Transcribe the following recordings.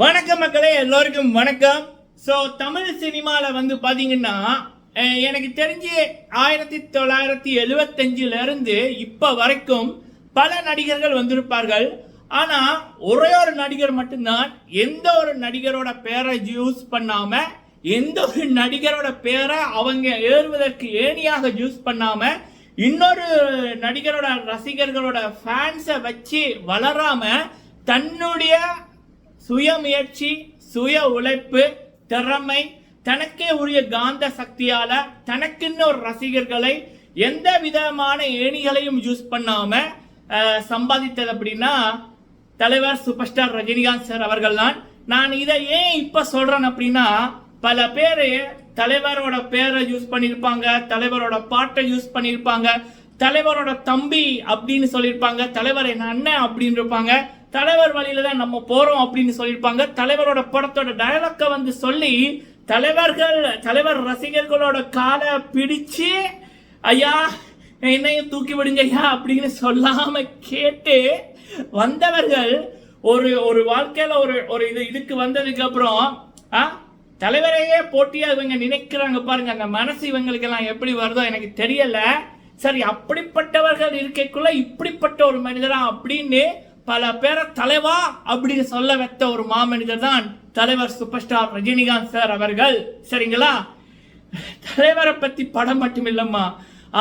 வணக்கம் மக்களே எல்லோருக்கும் வணக்கம். ஸோ தமிழ் சினிமாவில் வந்து பார்த்தீங்கன்னா எனக்கு தெரிஞ்சு ஆயிரத்தி தொள்ளாயிரத்தி எழுவத்தஞ்சிலிருந்து இப்போ வரைக்கும் பல நடிகர்கள் வந்திருப்பார்கள். ஆனால் ஒரே ஒரு நடிகர் மட்டும்தான் எந்த ஒரு நடிகரோட பேரை யூஸ் பண்ணாமல் எந்த ஒரு நடிகரோட பேரை அவங்க ஏறுவதற்கு ஏணியாக யூஸ் பண்ணாமல் இன்னொரு நடிகரோட ரசிகர்களோட ஃபேன்ஸை வச்சு வளராமல் தன்னுடைய சுய முயற்சி சுய உழைப்பு திறமை தனக்கே உரிய காந்த சக்தியால தனக்குன்னு ஒரு ரசிகர்களை எந்த விதமான ஏணிகளையும் யூஸ் பண்ணாம சம்பாதித்தது அப்படின்னா தலைவர் சூப்பர் ஸ்டார் ரஜினிகாந்த் சார் அவர்கள் தான். நான் இதை ஏன் இப்ப சொல்றேன் அப்படின்னா பல பேர் தலைவரோட பேரை யூஸ் பண்ணியிருப்பாங்க தலைவரோட பாட்டை யூஸ் பண்ணியிருப்பாங்க தலைவரோட தம்பி அப்படின்னு சொல்லியிருப்பாங்க தலைவர் என் அண்ணன் அப்படின்னு இருப்பாங்க. தலைவர் வழியில தான் நம்ம போறோம் அப்படின்னு சொல்லியிருப்பாங்க. தலைவரோட படத்தோட டயலாக்கை வந்து சொல்லி தலைவர்கள் தலைவர் ரசிகர்களோட காலை பிடிச்சு ஐயா என்னையும் தூக்கி விடுங்க ஐயா அப்படின்னு சொல்லாம கேட்டு வந்தவர்கள் ஒரு ஒரு வாழ்க்கையில ஒரு ஒரு இது இதுக்கு வந்ததுக்கு அப்புறம் ஆ தலைவரையே போட்டியா இவங்க நினைக்கிறாங்க பாருங்க அந்த மனசு இவங்களுக்கு எல்லாம் எப்படி வருதோ எனக்கு தெரியல. சரி அப்படிப்பட்டவர்கள் இருக்கைக்குள்ள இப்படிப்பட்ட ஒரு மனிதரா? அப்படின்னு பல பேரை தலைவா அப்படின்னு சொல்ல வைத்த ஒரு மாமனிதர் தான் தலைவர் சூப்பர் ஸ்டார் ரஜினிகாந்த் சார் அவர்கள். சரிங்களா? தலைவரை பத்தி படம் மட்டும் இல்லம்மா.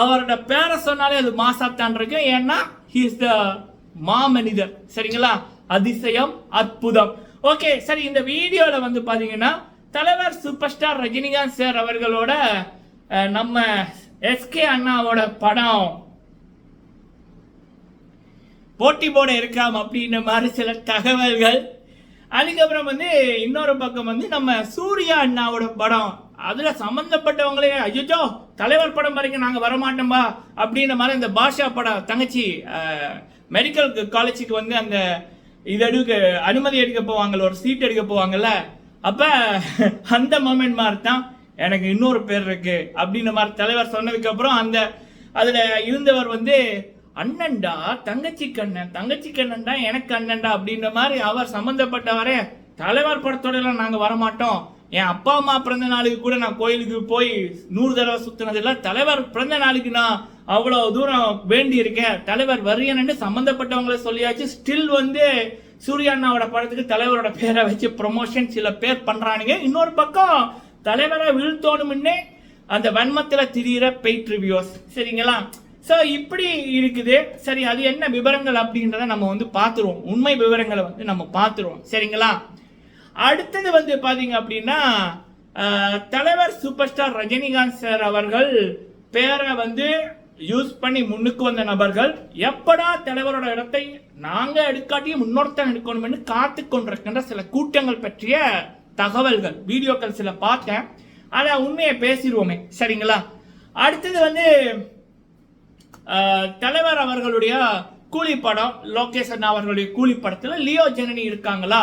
அவரோட பேரை சொன்னாலே அது மாசாத்தான் இருக்கு ஏன்னா இஸ் த மாமனிதர். சரிங்களா? அதிசயம் அற்புதம். ஓகே சரி இந்த வீடியோல வந்து பாத்தீங்கன்னா தலைவர் சூப்பர் ஸ்டார் ரஜினிகாந்த் சார் அவர்களோட நம்ம எஸ்கே அண்ணாவோட படம் போட்டி போட இருக்காம் அப்படின்ற மாதிரி சில தகவல்கள். அதுக்கப்புறம் வந்து இன்னொரு பக்கம் வந்து நம்ம சூர்யா அண்ணாவோட படம். அதில் சம்மந்தப்பட்டவங்களே ஐயோ தலைவர் படம் வரைக்கும் நாங்கள் வரமாட்டோம்பா அப்படின்ற மாதிரி இந்த பாஷா படம் தங்கச்சி மெடிக்கல் காலேஜுக்கு வந்து அந்த இது எடுக்க அனுமதி எடுக்க போவாங்கல்ல ஒரு சீட் எடுக்க போவாங்கல்ல. அப்போ அந்த மொமெண்ட் மாதிரி தான் எனக்கு இன்னொரு பேர் இருக்கு அப்படின்ற மாதிரி தலைவர் சொன்னதுக்கப்புறம் அந்த அதில் இருந்தவர் வந்து அண்ணன்டா தங்கச்சி கண்ணன். தங்கச்சி கண்ணன்டா எனக்கு அண்ணன்டா அப்படின்ற மாதிரி அவர் சம்பந்தப்பட்டவரே தலைவர் படத்தோடலாம் நாங்கள் வரமாட்டோம். என் அப்பா அம்மா பிறந்த நாளுக்கு கூட நான் கோயிலுக்கு போய் நூறு தடவை சுத்தினது தலைவர் பிறந்த நாளுக்கு நான் அவ்வளோ தூரம் வேண்டி இருக்கேன் தலைவர் வரியன்னு சம்மந்தப்பட்டவங்கள சொல்லியாச்சு. ஸ்டில் வந்து சூர்யா அண்ணாவோட படத்துக்கு தலைவரோட பேரை வச்சு ப்ரொமோஷன் சில பேர் பண்ணுறானுங்க இன்னொரு பக்கம் தலைவரை வீழ்த்தோணுமுன்னே அந்த வன்மத்தில் திரியிற பெயிட் ரிவ்யூஸ் சரிங்களா? ஸோ இப்படி இருக்குது. சரி அது என்ன விவரங்கள் அப்படின்றத நம்ம வந்து பார்த்துருவோம். உண்மை விவரங்களை வந்து நம்ம பார்த்துருவோம். சரிங்களா? அடுத்தது வந்து பார்த்தீங்க அப்படின்னா தலைவர் சூப்பர் ஸ்டார் ரஜினிகாந்த் சார் அவர்கள் பேரை வந்து யூஸ் பண்ணி முன்னுக்கு வந்த நபர்கள் எப்படா தலைவரோட இடத்தை நாங்கள் எடுக்காட்டியும் இன்னொருத்தன் எடுக்கணும்னு காத்து கொண்டிருக்கின்ற சில கூட்டங்கள் பற்றிய தகவல்கள் வீடியோக்கள் சில பார்த்தேன். அதை உண்மையை பேசிடுவோமே. சரிங்களா? அடுத்தது வந்து தலைவர் அவர்களுடைய கூலி படம் லோகேஷ் அண்ணா அவர்களுடைய கூலி படத்தில் லியோ ஜனனி இருக்காங்களா?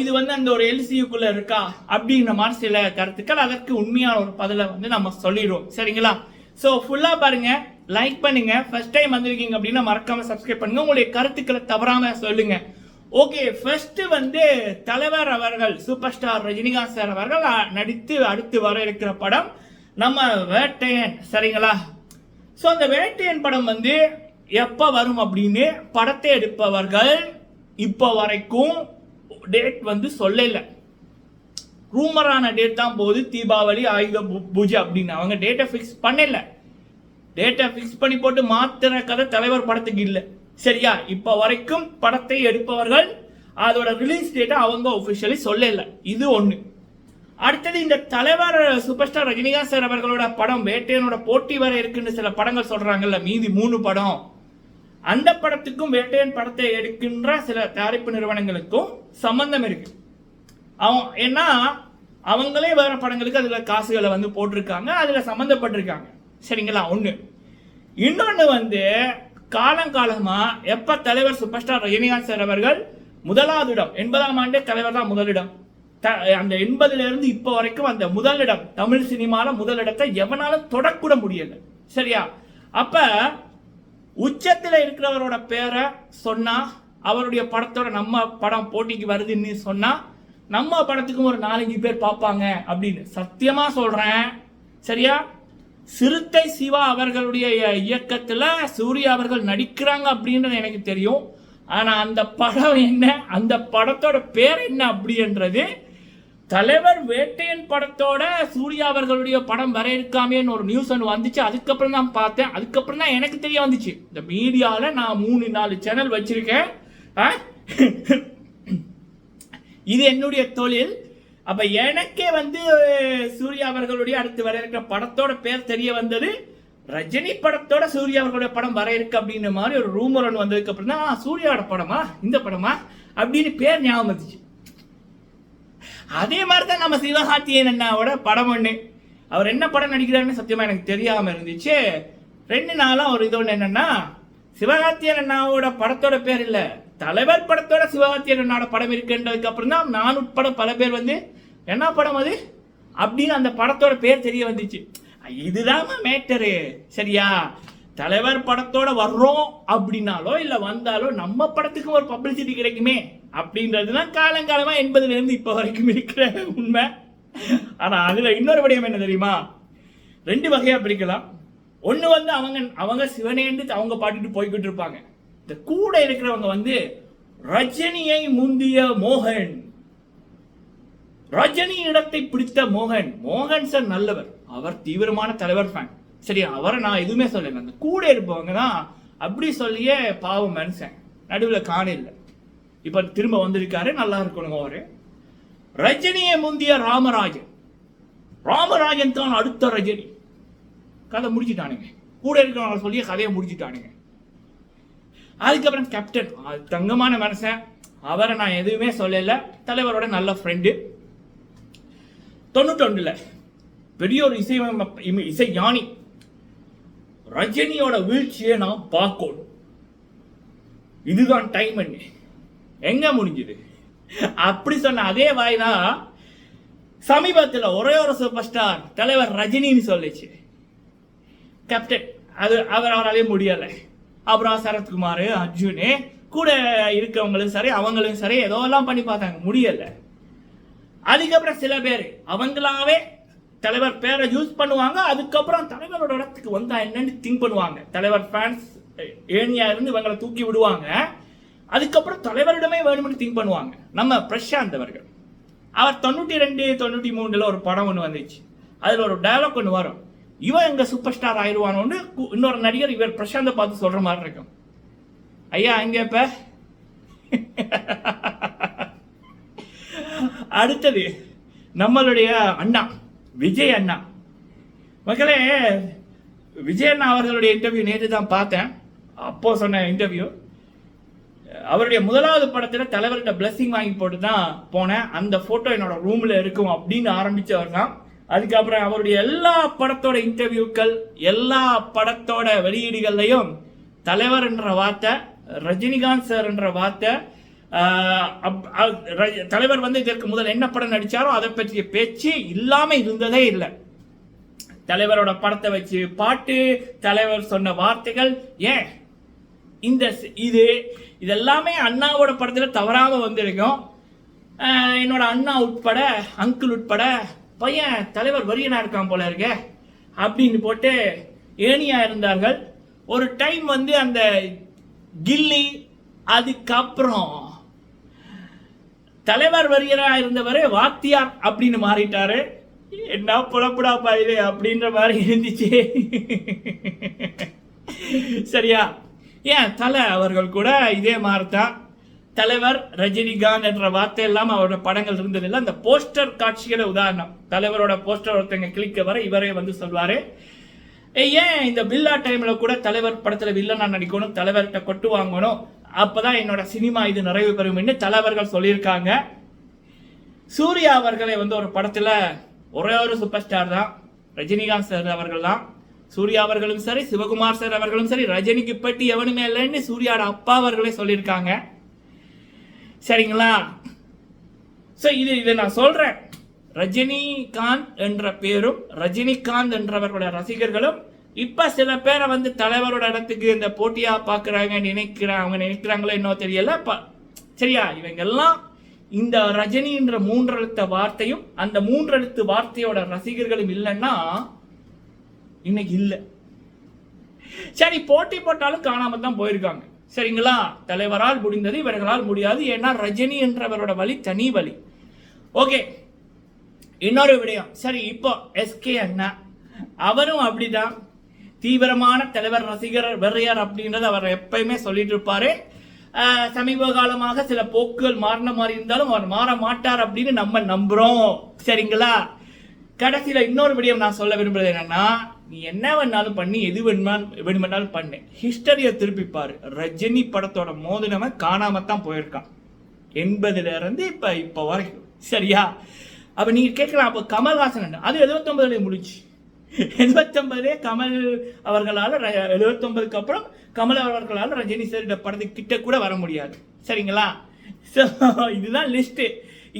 இது வந்து அந்த ஒரு எல்சியுக்குள்ள இருக்கா? அப்படிங்கிற மாதிரி சில கருத்துக்கள் அதற்கு உண்மையான ஒரு பதிலை வந்து நம்ம சொல்லிடுவோம். சரிங்களா? ஸோ ஃபுல்லாக பாருங்க. லைக் பண்ணுங்க. ஃபர்ஸ்ட் டைம் வந்திருக்கீங்க அப்படின்னா மறக்காம சப்ஸ்கிரைப் பண்ணுங்க. உங்களுடைய கருத்துக்களை தவறாம சொல்லுங்க. ஓகே ஃபர்ஸ்ட் வந்து தலைவர் அவர்கள் சூப்பர் ஸ்டார் ரஜினிகாந்த் சார் அவர்கள் நடித்து அடுத்து வர இருக்கிற படம் நம்ம வேட்டையன். சரிங்களா? ஸோ அந்த வேட்டையன் படம் வந்து எப்போ வரும் அப்படின்னு படத்தை எடுப்பவர்கள் இப்போ வரைக்கும் டேட் வந்து சொல்லல. ரூமரான டேட் தான் போகுது. தீபாவளி ஆயுத பூஜை அப்படின்னு. அவங்க டேட்டை ஃபிக்ஸ் பண்ணல. டேட்டை ஃபிக்ஸ் பண்ணி போட்டு மாத்திர கதை தலைவர் படத்துக்கு இல்லை. சரியா? இப்போ வரைக்கும் படத்தை எடுப்பவர்கள் அதோட ரிலீஸ் டேட்டை அவங்க ஒஃபிஷியலி சொல்லலை. இது ஒன்று அடுத்தது இந்த தலைவர் சூப்பர் ஸ்டார் ரஜினிகாந்த் சார் அவர்களோட படம் வேட்டையனோட போட்டி வர இருக்குன்னு சில படங்கள் சொல்றாங்கல்ல மீதி மூணு படம். அந்த படத்துக்கும் வேட்டையன் படத்தை எடுக்கின்ற சில தயாரிப்பு நிறுவனங்களுக்கும் சம்பந்தம் இருக்கு. அவன் ஏன்னா அவங்களே வேற படங்களுக்கு அதுல காசுகளை வந்து போட்டிருக்காங்க அதுல சம்மந்தப்பட்டிருக்காங்க சரிங்களா ஒண்ணு. இன்னொன்னு வந்து காலங்காலமாக எப்ப தலைவர் சூப்பர் ஸ்டார் ரஜினிகாந்த் சார் அவர்கள் முதலாவது இடம் எண்பதாம் ஆண்டே தலைவர் தான் முதலிடம். அந்த எண்பதுலேருந்து இப்போ வரைக்கும் அந்த முதலிடம் தமிழ் சினிமாவில் முதலிடத்தை எவனாலும் தொடக்கூட முடியலை. சரியா? அப்போ உச்சத்தில் இருக்கிறவரோட பேரை சொன்னால் அவருடைய படத்தோட நம்ம படம் போட்டிக்கு வருதுன்னு சொன்னால் நம்ம படத்துக்கும் ஒரு நாலஞ்சு பேர் பார்ப்பாங்க அப்படின்னு. சத்தியமாக சொல்கிறேன் சரியா? சிறுத்தை சிவா அவர்களுடைய இயக்கத்தில் சூர்யா அவர்கள் நடிக்கிறாங்க அப்படின்றது எனக்கு தெரியும். ஆனால் அந்த படம் என்ன? அந்த படத்தோட பேர் என்ன அப்படின்றது தலைவர் வேட்டையன் படத்தோட சூர்யா அவர்களுடைய படம் வர இருக்காமேன்னு ஒரு நியூஸ் ஒன்று வந்துச்சு. அதுக்கப்புறம் தான் பார்த்தேன். அதுக்கப்புறம் தான் எனக்கு தெரிய வந்துச்சு. இந்த மீடியாவில் நான் மூணு நாலு சேனல் வச்சிருக்கேன். இது என்னுடைய தொழில். அப்போ எனக்கே வந்து சூர்யா அவர்களுடைய அடுத்து வர இருக்கிற படத்தோட பேர் தெரிய வந்தது. ரஜினி படத்தோட சூர்யா அவர்களுடைய படம் வர இருக்கு அப்படின்ற மாதிரி ஒரு ரூமர் ஒன்று வந்ததுக்கு அப்புறம் தான் சூர்யாவோட படமா? இந்த படமா? அப்படின்னு பேர் ஞாபகம் வந்துச்சு. அதே மாதிரி தான் நம்ம சிவகார்த்தியன் அண்ணாவோட படம் ஒன்று அவர் என்ன படம் நடிக்கிறாருன்னு சத்தியமா எனக்கு தெரியாம இருந்துச்சு. ரெண்டு நாளும் ஒரு இது ஒன்று என்னன்னா சிவகார்த்தியன் அண்ணாவோட படத்தோட பேர் இல்ல. தலைவர் படத்தோட சிவகார்த்தியன் அண்ணாவோட படம் இருக்குன்றதுக்கு அப்புறம் தான் நான் உட்பட பல பேர் வந்து என்ன படம் அது? அப்படின்னு அந்த படத்தோட பேர் தெரிய வந்துச்சு. இதுதான் மேட்டரு. சரியா? தலைவர் படத்தோட வர்றோம் அப்படின்னாலோ இல்ல வந்தாலோ நம்ம படத்துக்கு ஒரு பப்ளிசிட்டி கிடைக்குமே. அப்படின்றது தான் காலங்காலமாக எண்பதுலேருந்து இப்போ வரைக்கும் இருக்கிற உண்மை. ஆனால் அதில் இன்னொரு விடயம் என்ன தெரியுமா? ரெண்டு வகையாக பிரிக்கலாம். ஒன்று வந்து அவங்க அவங்க சிவனேந்து அவங்க பாட்டுட்டு போய்கிட்டு இருப்பாங்க. இந்த கூட இருக்கிறவங்க வந்து ரஜினியை முந்திய மோகன். ரஜினி இடத்தை பிடித்த மோகன். மோகன் சார் நல்லவர். அவர் தீவிரமான தலைவர் ஃபேன் சரி அவரை நான் எதுவுமே சொல்லலை. அந்த கூட இருப்பவங்க தான் அப்படி சொல்லியே பாவம் மனுஷன். நடுவில் காணல இப்ப திரும்ப வந்திருக்காரு நல்லா இருக்கணுங்க அவரு. ரஜினியை முந்திய ராமராஜன். ராமராஜன் தான் அடுத்த ரஜினி. கதை முடிச்சுட்டானுங்க. கூட இருக்கிறவங்க சொல்லி கதையை முடிச்சுட்டானுங்க. அதுக்கப்புறம் கேப்டன் அது தங்கமான மனுஷன் அவரை நான் எதுவுமே சொல்லல. தலைவரோட நல்ல ஃப்ரெண்டு தொண்ணூத்தொன்னுல பெரிய ஒரு இசை இசை ஞானி. ரஜினியோட வீழ்ச்சியை நான் பார்க்கணும். இதுதான் டைம் என்ன எங்க முடிஞ்சுது? அப்படி சொன்ன அதே வாய் தான் சமீபத்தில் ஒரே ஒரு சூப்பர் ஸ்டார் தலைவர் ரஜினின்னு சொல்லிச்சு. கேப்டன் அது அவர் அவராலே முடியலை. அப்புறம் சரத்குமார் அர்ஜுனு கூட இருக்கவங்களும் சரி அவங்களும் சரி ஏதோ எல்லாம் பண்ணி பார்த்தாங்க. முடியலை. அதுக்கப்புறம் சில பேர் அவங்களாவே தலைவர் பேரை யூஸ் பண்ணுவாங்க அதுக்கப்புறம் தலைவரோட இடத்துக்கு வந்தா என்னன்னு திங்க் பண்ணுவாங்க. தலைவர் ஃபேன்ஸ் ஏனியா இருந்து இவங்களை தூக்கி விடுவாங்க. அதுக்கப்புறம் தலைவரிடமே வேணும்னு திங்க் பண்ணுவாங்க. நம்ம பிரசாந்த் அவர்கள் அவர் தொண்ணூற்றி ரெண்டு தொண்ணூற்றி மூணில் ஒரு படம் ஒன்று வந்துச்சு. அதில் ஒரு டயலாக் ஒன்று வரும். இவன் எங்கள் சூப்பர் ஸ்டார் ஆயிடுவானோன்னு இன்னொரு நடிகர் இவர் பிரசாந்தை பார்த்து சொல்கிற மாதிரி இருக்கும். ஐயா அங்கே இப்போ? அடுத்தது நம்மளுடைய அண்ணா விஜய் அண்ணா. மக்களே விஜய் அண்ணா அவர்களுடைய இன்டர்வியூ நேற்று தான் பார்த்தேன். அப்போது சொன்ன இன்டர்வியூ அவருடைய முதலாவது படத்துல தலைவர்கிட்ட பிளெஸிங் வாங்கி போட்டு தான் போனேன். அந்த போட்டோ என்னோட ரூம்ல இருக்கும் அப்படின்னு ஆரம்பிச்சவர் தான் அதுக்கப்புறம் அவருடைய எல்லா படத்தோட இன்டர்வியூக்கள் எல்லா படத்தோட வெளியீடுகள்லையும் தலைவர் என்ற வார்த்தை ரஜினிகாந்த் சார் என்ற வார்த்தை அப்- தலைவர் வந்து இதற்கு முதல் என்ன படம் நடிச்சாரோ அதை பற்றிய பேச்சு இல்லாம இருந்ததே இல்லை. தலைவரோட படத்தை வச்சு பாட்டு தலைவர் சொன்ன வார்த்தைகள் ஏன் இந்த இது இதெல்லாமே அண்ணாவோட படத்தில் தவறாமல் வந்திருக்கும். என்னோட அண்ணா உட்பட அங்கிள் உட்பட பையன் தலைவர் வரியனா இருக்கான் போல இருக்க. அப்படின்னு போட்டு ஏனியா இருந்தார்கள். ஒரு டைம் வந்து அந்த கில்லி அதுக்கப்புறம் தலைவர் வரியரா இருந்தவரே வாத்தியார் அப்படின்னு மாறிட்டாரு. என்ன புலப்படாப்பா இது அப்படின்ற மாதிரி இருந்துச்சு. சரியா? ஏன் தலை அவர்கள் கூட இதே மாதிரி தான் தலைவர் ரஜினிகாந்த் என்ற வார்த்தை எல்லாம் அவரோட படங்கள் இருந்ததில்லை அந்த போஸ்டர் காட்சிகள உதாரணம். தலைவரோட போஸ்டர் ஒருத்தங்க கிளிக்க வர இவரே வந்து சொல்வார். ஏன் இந்த பில்லா டைமில் கூட தலைவர் படத்தில் வில்லனா நடிக்கணும் தலைவர்கிட்ட கொட்டு வாங்கணும்? அப்போ தான் என்னோட சினிமா இது நிறைவு பெறும்னு தலைவர்கள் சொல்லியிருக்காங்க. சூர்யா அவர்களை வந்து ஒரு படத்தில் ஒரே ஒரு சூப்பர் ஸ்டார் தான். ரஜினிகாந்த் சார் அவர்கள் தான் சூர்யா அவர்களும் சரி சிவகுமார் சார் அவர்களும் சரி ரஜினிக்கு பற்றி எவனுமே இல்லைன்னு சூர்யாவோட அப்பா அவர்களே சொல்லியிருக்காங்க. சரிங்களா? ஸோ இது இதை நான் சொல்கிறேன் ரஜினிகாந்த் என்ற பேரும் ரஜினிகாந்த் என்றவர்களுடைய ரசிகர்களும் இப்போ சில பேரை வந்து தலைவரோட இடத்துக்கு இந்த போட்டியாக பார்க்குறாங்க நினைக்கிறாங்க அவங்க நினைக்கிறாங்களோ இன்னும் தெரியல. ப- சரியா? இவங்க எல்லாம் இந்த ரஜினின்ற மூன்றெழுத்த வார்த்தையும் அந்த மூன்றெழுத்து வார்த்தையோட ரசிகர்களும் இல்லைன்னா இன்னைக்கு இல்லை. சரி போட்டி போட்டாலும் காணாம தான் போயிருக்காங்க. சரிங்களா? தலைவரால் முடிந்தது இவர்களால் முடியாது. ஏன்னா ரஜினி என்றவரோட வழி தனி வழி ஓகே இன்னொரு விடயம். சரி இப்போ எஸ்கே அண்ணா. அவரும் அப்படிதான். தீவிரமான தலைவர் ரசிகர் வெறையார் அப்படின்றத அவர் எப்பயுமே சொல்லிட்டு இருப்பாரு. சமீப காலமாக சில போக்குகள் மாறின மாதிரி இருந்தாலும் அவர் மாற மாட்டார் அப்படின்னு நம்ம நம்புறோம். சரிங்களா? கடைசியில இன்னொரு விடயம் நான் சொல்ல விரும்புறது என்னன்னா நீ என்ன வேணாலும் பண்ணி எது வேணுமா வேணுமென்னாலும் பண்ணு. ஹிஸ்டரியை திருப்பி ரஜினி படத்தோட மோதினவன் காணாமல் தான் போயிருக்கான். எண்பதுலேருந்து இப்போ இப்போ வரைக்கும். சரியா? அப்போ நீங்கள் கேட்கலாம் அப்போ கமல்ஹாசன் என்ன? அது எழுபத்தொம்பதுலேயே முடிச்சு எழுபத்தொன்பதுலேயே கமல் அவர்களால் எழுபத்தொன்பதுக்கு அப்புறம் கமல் அவர்களால் ரஜினி சார் படத்துக்கு கிட்ட கூட வர முடியாது. சரிங்களா? ஸோ இதுதான் லிஸ்ட்டு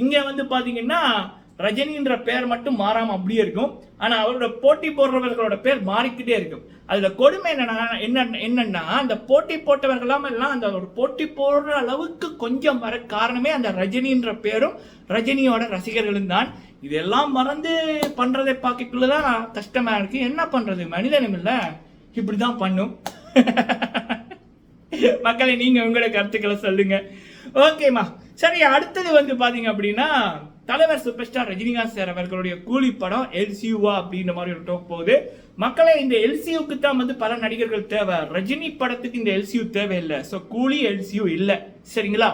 இங்கே வந்து பார்த்தீங்கன்னா ரஜினின்ற பேர் மட்டும் மாறாம அப்படியே இருக்கும். ஆனா அவரோட போட்டி போடுறவர்களோட பேர் மாறிக்கிட்டே இருக்கும். அதுல கொடுமை என்னன்னா என்ன என்னன்னா அந்த போட்டி போட்டவர்களாம் எல்லாம் அந்த ஒரு போட்டி போடுற அளவுக்கு கொஞ்சம் வர காரணமே அந்த ரஜினின்ற பேரும் ரஜினியோட ரசிகர்களும் தான். இதெல்லாம் மறந்து பண்றதை பார்க்கக்குள்ளதான் கஷ்டமா இருக்கு. என்ன பண்றது? மனிதனும் இல்ல. இப்படிதான் பண்ணும். மக்களை நீங்க உங்களோட கருத்துக்களை சொல்லுங்க. ஓகேம்மா. சரி அடுத்தது வந்து பாத்தீங்க அப்படின்னா தலைவர் சூப்பர் ஸ்டார் ரஜினிகாந்த் சார் அவர்களுடைய கூலி படம் எல்சியூவா அப்படின்ற மாதிரி ஒரு டோக் போகுது. மக்களை இந்த எல்சியூக்கு தான் வந்து பல நடிகர்கள் தேவை. ரஜினி படத்துக்கு இந்த எல்சியூ தேவையில்லை. ஸோ கூலி எல்சியூ இல்லை. சரிங்களா?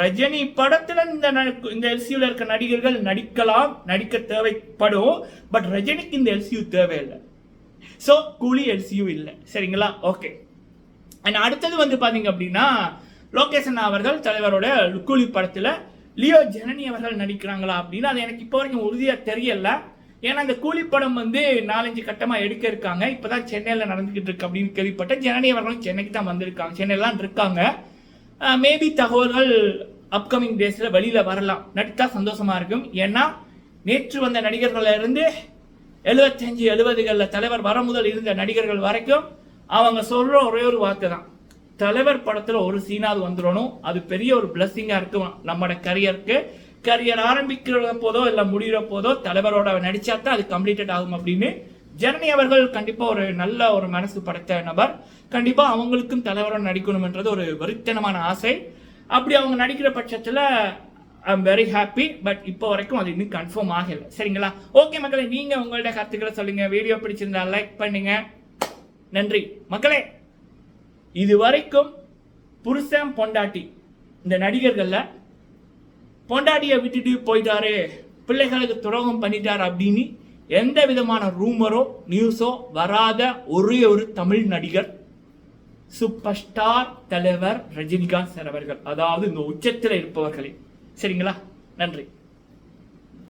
ரஜினி படத்துல இந்த இந்த எல்சியூல இருக்க நடிகர்கள் நடிக்கலாம் நடிக்க தேவைப்படும். பட் ரஜினிக்கு இந்த எல்சியூ தேவையில்லை. ஸோ கூலி எல்சியூ இல்லை. சரிங்களா? ஓகே அண்ட் அடுத்தது வந்து பாத்தீங்க அப்படின்னா லோகேஷன் அவர்கள் தலைவரோட கூலி படத்துல லியோ ஜனனி அவர்கள் நடிக்கிறாங்களா அப்படின்னு அது எனக்கு இப்போ வரைக்கும் உறுதியாக தெரியல. ஏன்னா அந்த கூலி படம் வந்து நாலஞ்சு கட்டமாக எடுக்க இருக்காங்க. இப்போ தான் சென்னையில் நடந்துக்கிட்டு இருக்கு அப்படின்னு கேள்விப்பட்டேன் ஜனனி அவர்களும் சென்னைக்கு தான் வந்திருக்காங்க. சென்னையிலாம் இருக்காங்க. மேபி தகவல்கள் அப்கமிங் டேஸில் வெளியில் வரலாம். நடித்தா சந்தோஷமாக இருக்கும். ஏன்னா நேற்று வந்த நடிகர்களிலிருந்து எழுபத்தஞ்சு எழுபதுகளில் தலைவர் வர முதல் இருந்த நடிகர்கள் வரைக்கும் அவங்க சொல்கிற ஒரே ஒரு வார்த்தை தான் தலைவர் படத்துல ஒரு சீனாவது வந்துடணும். அது பெரிய ஒரு பிளஸ்ஸிங்கா இருக்கும் நம்மளோட கரியருக்கு கரியர் ஆரம்பிக்கிற போதோ இல்ல முடிகிற போதோ தலைவரோட நடிச்சா தான் அது கம்ப்ளீட்டட் ஆகும் அப்படின்னு ஜனனி அவர்கள் கண்டிப்பா ஒரு நல்ல ஒரு மனசு படைத்த நபர். கண்டிப்பா அவங்களுக்கும் தலைவரோட நடிக்கணும்ன்றது ஒரு வெறித்தனமான ஆசை. அப்படி அவங்க நடிக்கிற பட்சத்துல I am very happy but இப்போ வரைக்கும் அது இன்னும் கன்ஃபார்ம் ஆகல. சரிங்களா? ஓகே மக்களே நீங்க உங்கள்ட்ட கருத்துக்களை சொல்லுங்க. வீடியோ பிடிச்சிருந்தா லைக் பண்ணுங்க. நன்றி. மக்களே! இது வரைக்கும் புருஷன் பொண்டாட்டி இந்த நடிகர்களில் பொண்டாட்டியை விட்டுட்டு போயிட்டாரு பிள்ளைகளுக்கு துரோகம் பண்ணிட்டார் அப்படின்னு எந்த விதமான ரூமரோ நியூஸோ வராத ஒரே ஒரு தமிழ் நடிகர் சூப்பர் ஸ்டார் தலைவர் ரஜினிகாந்த் சார் அவர்கள். அதாவது இந்த உச்சத்தில் இருப்பவர்களே. சரிங்களா? நன்றி.